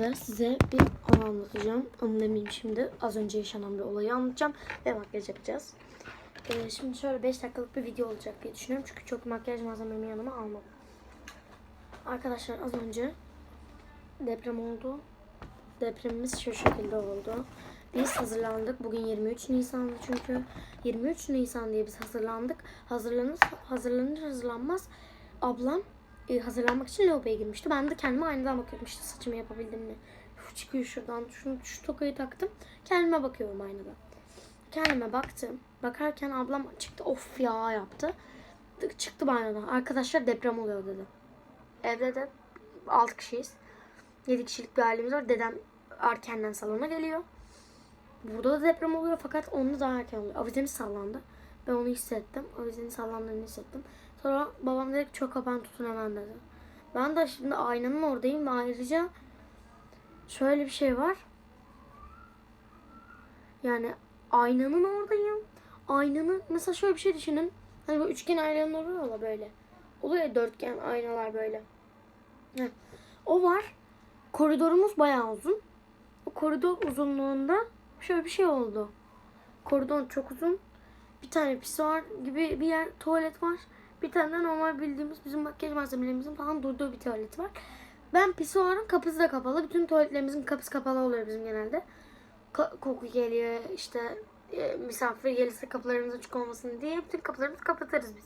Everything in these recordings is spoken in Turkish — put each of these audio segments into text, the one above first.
Ben size bir anı anlatacağım. Anı demeyeyim şimdi. Az önce yaşanan bir olayı anlatacağım ve makyaj yapacağız. Ee, şimdi şöyle 5 dakikalık bir video olacak diye düşünüyorum. Çünkü çok makyaj malzememi yanıma almadım. Arkadaşlar az önce deprem oldu. Depremimiz şu şekilde oldu. Biz hazırlandık. Bugün 23 Nisan'dı çünkü. 23 Nisan diye biz hazırlandık. Hazırlanır, hazırlanır hazırlanmaz ablam e, hazırlanmak için lavaboya girmişti. Ben de kendime aynadan bakıyorum işte saçımı yapabildim mi? Uf, çıkıyor şuradan. Şunu, şu tokayı taktım. Kendime bakıyorum aynada. Kendime baktım. Bakarken ablam çıktı of ya yaptı. Çıktı banyodan. Arkadaşlar deprem oluyor dedi. Evde de 6 kişiyiz. 7 kişilik bir ailemiz var. Dedem erkenden salona geliyor. Burada da deprem oluyor fakat onda daha erken oluyor. Avizemiz sallandı. Ben onu hissettim. Avizenin sallandığını hissettim. Sonra babam dedi çok kapan tutun hemen dedi. Ben de şimdi aynanın oradayım ayrıca şöyle bir şey var. Yani aynanın oradayım. Aynanın mesela şöyle bir şey düşünün. Hani böyle üçgen aynanın oluyor ya böyle. Oluyor ya dörtgen aynalar böyle. O var. Koridorumuz bayağı uzun. O koridor uzunluğunda şöyle bir şey oldu. Koridor çok uzun. Bir tane pisuar gibi bir yer tuvalet var. Bir tane de normal bildiğimiz bizim makyaj malzemelerimizin falan durduğu bir tuvalet var. Ben pisuarın kapısı da kapalı. Bütün tuvaletlerimizin kapısı kapalı oluyor bizim genelde. Ka- koku geliyor işte e, misafir gelirse kapılarımız açık olmasın diye bütün kapılarımızı kapatırız biz.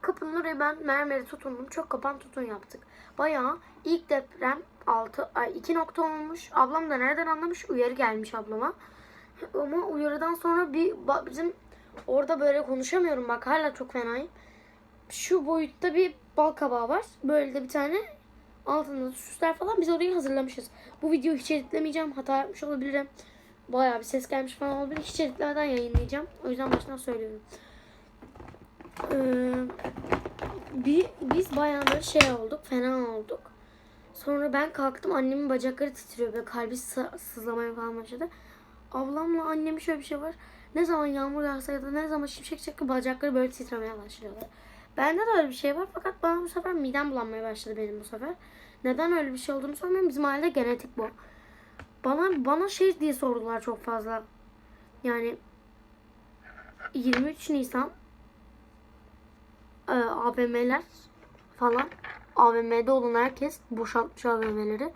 Kapının oraya ben mermeri tutundum. Çok kapan tutun yaptık. Bayağı ilk deprem 6 ay 2 nokta olmuş. Ablam da nereden anlamış? Uyarı gelmiş ablama. Ama uyarıdan sonra bir bizim orada böyle konuşamıyorum bak hala çok fenayım. Şu boyutta bir bal kabağı var. Böyle de bir tane altında da süsler falan biz orayı hazırlamışız. Bu videoyu hiç editlemeyeceğim. Hata yapmış olabilirim. Bayağı bir ses gelmiş falan olabilir. Hiç editlemeden yayınlayacağım. O yüzden baştan söylüyorum. Ee, biz bayağı böyle şey olduk. Fena olduk. Sonra ben kalktım. Annemin bacakları titriyor. Böyle kalbi sı- sızlamaya falan başladı. Ablamla annemin şöyle bir şey var. Ne zaman yağmur yağsa ya da ne zaman şimşek çakı bacakları böyle titremeye başlıyorlar. Bende de öyle bir şey var fakat bana bu sefer midem bulanmaya başladı benim bu sefer. Neden öyle bir şey olduğunu sormuyorum. Bizim ailede genetik bu. Bana bana şey diye sordular çok fazla. Yani 23 Nisan e, AVM'ler falan AVM'de olan herkes boşaltmış AVM'leri.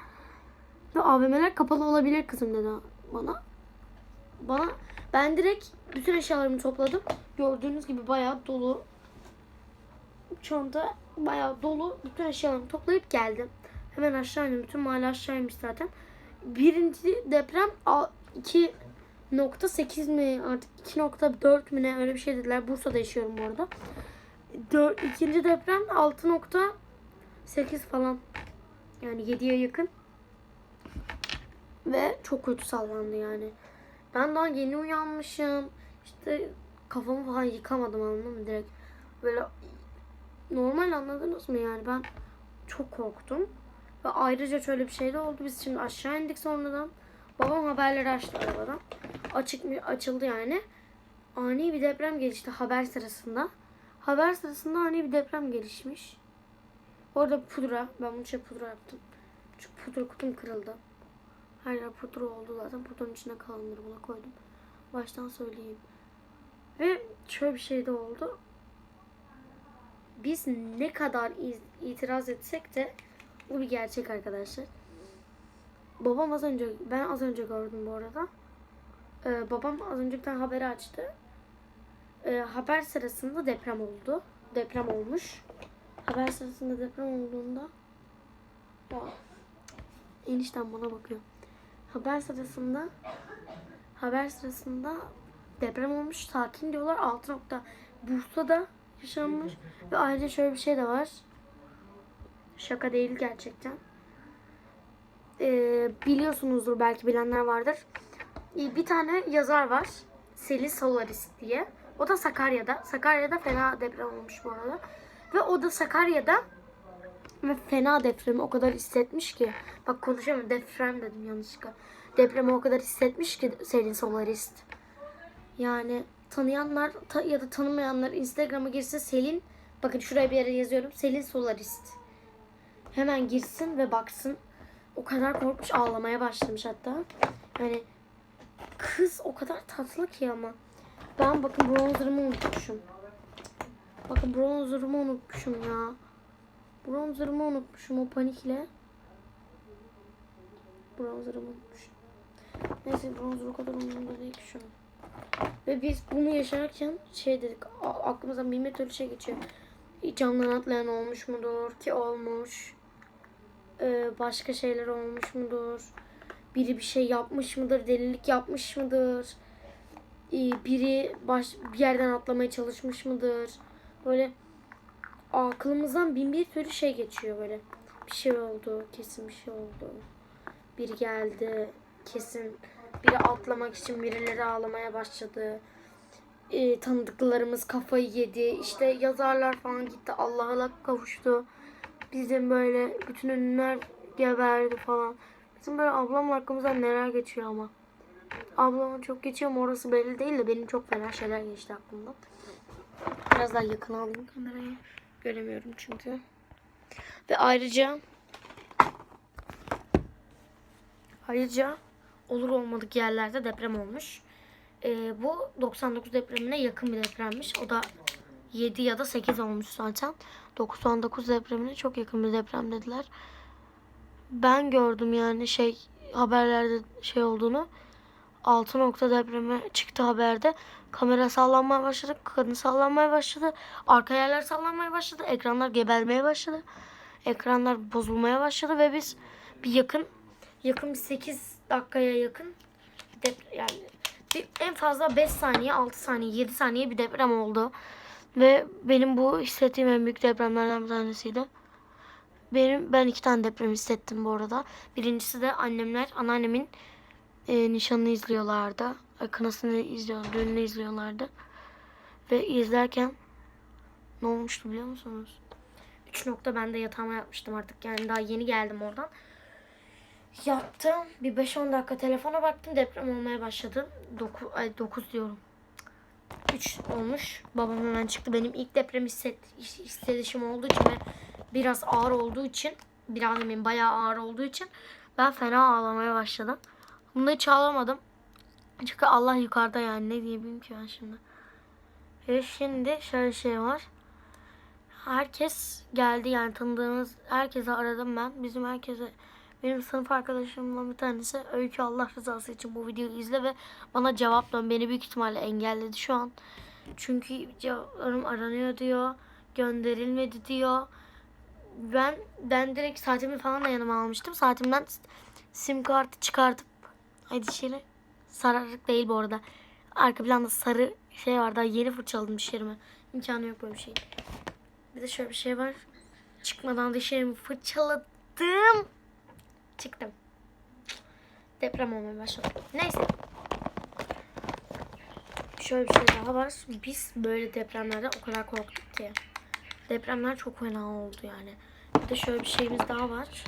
Ve AVM'ler kapalı olabilir kızım dedi bana. Bana ben direkt bütün eşyalarımı topladım. Gördüğünüz gibi bayağı dolu. Çanta bayağı dolu. Bütün eşyalarımı toplayıp geldim. Hemen aşağı indim. Bütün mahalle aşağıymış zaten. Birinci deprem a- 2.8 mi artık 2.4 mi ne öyle bir şey dediler. Bursa'da yaşıyorum bu arada. Dör, ikinci deprem 6.8 falan. Yani 7'ye yakın. Ve çok kötü sallandı yani. Ben daha yeni uyanmışım. İşte kafamı falan yıkamadım anladın mı direkt. Böyle normal anladınız mı yani ben çok korktum. Ve ayrıca şöyle bir şey de oldu. Biz şimdi aşağı indik sonradan. Babam haberleri açtı arabadan. Açık mı açıldı yani. Ani bir deprem gelişti haber sırasında. Haber sırasında ani bir deprem gelişmiş. Orada pudra. Ben bunun için pudra yaptım. Çünkü pudra kutum kırıldı. Her yer pudra oldu zaten. Pudranın içine kalanları buna koydum. Baştan söyleyeyim. Ve şöyle bir şey de oldu. Biz ne kadar itiraz etsek de bu bir gerçek arkadaşlar. Babam az önce, ben az önce gördüm bu arada. Ee, babam az önce haberi açtı. Ee, haber sırasında deprem oldu. Deprem olmuş. Haber sırasında deprem olduğunda ya, enişten bana bakıyor. Haber sırasında haber sırasında deprem olmuş. Sakin diyorlar. 6 nokta Bursa'da yaşanmış. Ve ayrıca şöyle bir şey de var. Şaka değil gerçekten. Ee, biliyorsunuzdur belki bilenler vardır. Ee, Bir tane yazar var. Selin Solaris diye. O da Sakarya'da. Sakarya'da fena deprem olmuş bu arada. Ve o da Sakarya'da ve fena depremi o kadar hissetmiş ki. Bak konuşamıyorum. Deprem dedim yanlışlıkla. Depremi o kadar hissetmiş ki Selin Solarist. Yani tanıyanlar ta- ya da tanımayanlar Instagram'a girse Selin bakın şuraya bir yere yazıyorum. Selin Solarist. Hemen girsin ve baksın. o kadar korkmuş ağlamaya başlamış hatta. Yani kız o kadar tatlı ki ama. Ben bakın bronzerımı unutmuşum. Bakın bronzerımı unutmuşum ya. Bronzerımı unutmuşum o panikle. Bronzerımı unutmuşum. Neyse bronzer o kadar umurumda değil şu an. Ve biz bunu yaşarken şey dedik aklımızdan bin türlü şey geçiyor. Camdan atlayan olmuş mudur ki olmuş. Ee, başka şeyler olmuş mudur? Biri bir şey yapmış mıdır? Delilik yapmış mıdır? Ee, biri baş, bir yerden atlamaya çalışmış mıdır? Böyle aklımızdan bin bir türlü şey geçiyor böyle. Bir şey oldu, kesin bir şey oldu. Biri geldi, kesin biri atlamak için birileri ağlamaya başladı. Ee, tanıdıklarımız kafayı yedi. İşte yazarlar falan gitti. Allah'a kavuştu. Bizim böyle bütün ünlüler geberdi falan. Bizim böyle ablam hakkımızdan neler geçiyor ama. Ablamın çok geçiyor mu orası belli değil de benim çok fena şeyler geçti aklımdan. Biraz daha yakın alayım kamerayı. Göremiyorum çünkü. Ve ayrıca ayrıca olur olmadık yerlerde deprem olmuş. Ee, bu 99 depremine yakın bir depremmiş. O da 7 ya da 8 olmuş zaten. 99 depremine çok yakın bir deprem dediler. Ben gördüm yani şey haberlerde şey olduğunu. 6 nokta depremi çıktı haberde. Kamera sallanmaya başladı. Kadın sallanmaya başladı. Arka yerler sallanmaya başladı. Ekranlar gebelmeye başladı. Ekranlar bozulmaya başladı ve biz bir yakın yakın bir 8 dakikaya yakın yani bir, en fazla 5 saniye, 6 saniye, 7 saniye bir deprem oldu. Ve benim bu hissettiğim en büyük depremlerden bir tanesiydi. Benim ben iki tane deprem hissettim bu arada. Birincisi de annemler anneannemin e, nişanını izliyorlardı. Ay, Kınasını izliyor, düğününü izliyorlardı. Ve izlerken ne olmuştu biliyor musunuz? 3 nokta ben de yatağıma yatmıştım artık. Yani daha yeni geldim oradan. Yattım. Bir 5-10 dakika telefona baktım. Deprem olmaya başladı. 9, ay 9 diyorum. 3 olmuş. Babam hemen çıktı. Benim ilk deprem hisset, hissedişim olduğu için ve biraz ağır olduğu için biraz demeyeyim bayağı ağır olduğu için ben fena ağlamaya başladım. Bunda hiç ağlamadım. Çünkü Allah yukarıda yani ne diyebilirim ki ben şimdi. Ve şimdi şöyle şey var. Herkes geldi yani tanıdığımız herkese aradım ben. Bizim herkese benim sınıf arkadaşımla bir tanesi Öykü Allah rızası için bu videoyu izle ve bana cevap dön. Beni büyük ihtimalle engelledi şu an. Çünkü cevaplarım aranıyor diyor. Gönderilmedi diyor. Ben ben direkt saatimi falan da yanıma almıştım. Saatimden sim kartı çıkartıp haydi dişleri sararık değil bu arada. Arka planda sarı şey var daha yeni fırçaladım dişlerimi. İmkanı yok böyle bir şey. Bir de şöyle bir şey var. Çıkmadan dişlerimi fırçaladım. Çıktım. Deprem olmaya başladı. Neyse. Şöyle bir şey daha var. Biz böyle depremlerde o kadar korktuk ki. Depremler çok fena oldu yani. Bir de şöyle bir şeyimiz daha var.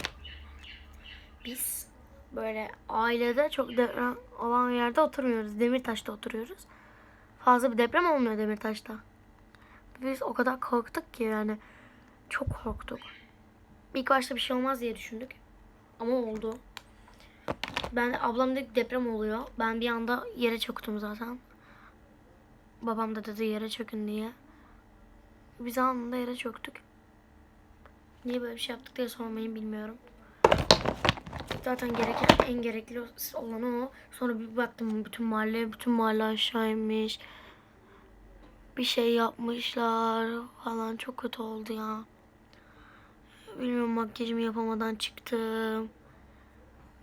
Biz böyle ailede çok deprem olan yerde oturmuyoruz. Demirtaş'ta oturuyoruz. Fazla bir deprem olmuyor Demirtaş'ta. Biz o kadar korktuk ki yani. Çok korktuk. İlk başta bir şey olmaz diye düşündük. Ama oldu. Ben ablam dedi deprem oluyor. Ben bir anda yere çöktüm zaten. Babam da dedi yere çökün diye. Biz anında yere çöktük. Niye böyle bir şey yaptık diye sormayın bilmiyorum. Zaten gereken en gerekli olan o. Sonra bir baktım bütün mahalle, bütün mahalle aşağı inmiş. Bir şey yapmışlar falan çok kötü oldu ya. Bilmiyorum makyajımı yapamadan çıktım.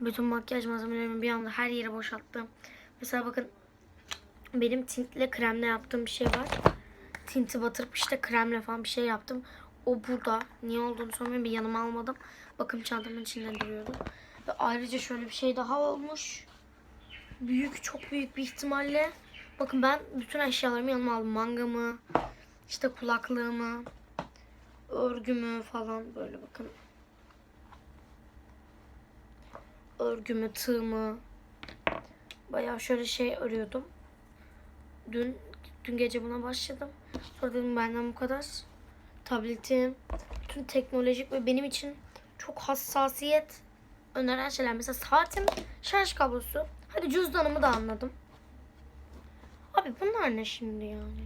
Bütün makyaj malzemelerimi bir anda her yere boşalttım. Mesela bakın benim tintle kremle yaptığım bir şey var. Tinti batırıp işte kremle falan bir şey yaptım. O burada. Niye olduğunu sormayın bir yanıma almadım. Bakım çantamın içinde duruyordu. Ve ayrıca şöyle bir şey daha olmuş. Büyük çok büyük bir ihtimalle. Bakın ben bütün eşyalarımı yanıma aldım. Mangamı, işte kulaklığımı, örgümü falan böyle bakın. Örgümü, tığımı. Bayağı şöyle şey örüyordum. Dün dün gece buna başladım. Sonra dedim benden bu kadar. Tabletim, bütün teknolojik ve benim için çok hassasiyet öneren şeyler. Mesela saatim, şarj kablosu. Hadi cüzdanımı da anladım. Abi bunlar ne şimdi yani?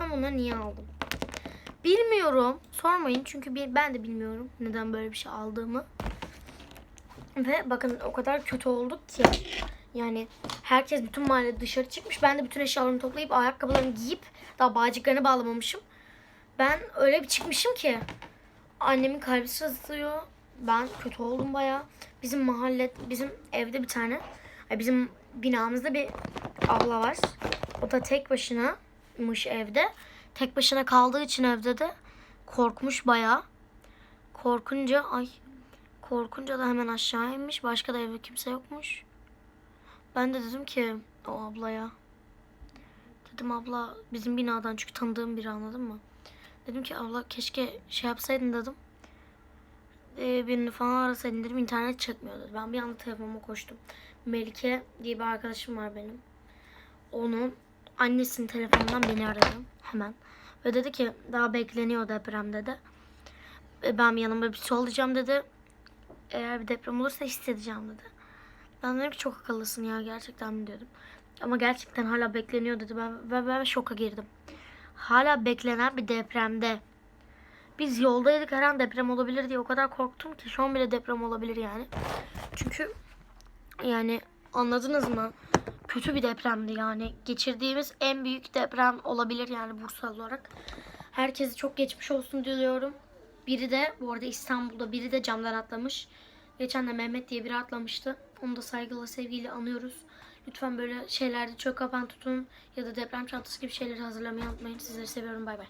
Ben bunları niye aldım? Bilmiyorum. Sormayın çünkü bir- ben de bilmiyorum neden böyle bir şey aldığımı. Ve bakın o kadar kötü olduk ki. Yani herkes bütün mahalle dışarı çıkmış. Ben de bütün eşyalarımı toplayıp ayakkabılarımı giyip daha bağcıklarını bağlamamışım. Ben öyle bir çıkmışım ki. Annemin kalbi sızlıyor. Ben kötü oldum baya. Bizim mahalle, bizim evde bir tane, bizim binamızda bir abla var. O da tek başınamış evde. Tek başına kaldığı için evde de korkmuş baya. Korkunca ay korkunca da hemen aşağı inmiş. Başka da evde kimse yokmuş. Ben de dedim ki o ablaya. Dedim abla bizim binadan çünkü tanıdığım biri anladın mı? Dedim ki abla keşke şey yapsaydın dedim. Ee, birini falan arasaydın dedim internet çekmiyor dedi. Ben bir anda telefonuma koştum. Melike diye bir arkadaşım var benim. Onun annesinin telefonundan beni aradı hemen. Ve dedi ki daha bekleniyor deprem dedi. E, Ben yanımda bir şey olacağım dedi. Eğer bir deprem olursa hissedeceğim dedi. Ben dedim ki çok akıllısın ya gerçekten mi diyordum. Ama gerçekten hala bekleniyor dedi. Ben, ben, ben şoka girdim. Hala beklenen bir depremde. Biz yoldaydık her an deprem olabilir diye o kadar korktum ki şu an bile deprem olabilir yani. Çünkü yani anladınız mı? Kötü bir depremdi yani. Geçirdiğimiz en büyük deprem olabilir yani Bursa olarak. Herkese çok geçmiş olsun diliyorum. Biri de bu arada İstanbul'da biri de camdan atlamış. Geçen de Mehmet diye biri atlamıştı. Onu da saygıyla sevgiyle anıyoruz. Lütfen böyle şeylerde çök kapan tutun ya da deprem çantası gibi şeyleri hazırlamayı unutmayın. Sizleri seviyorum. Bay bay.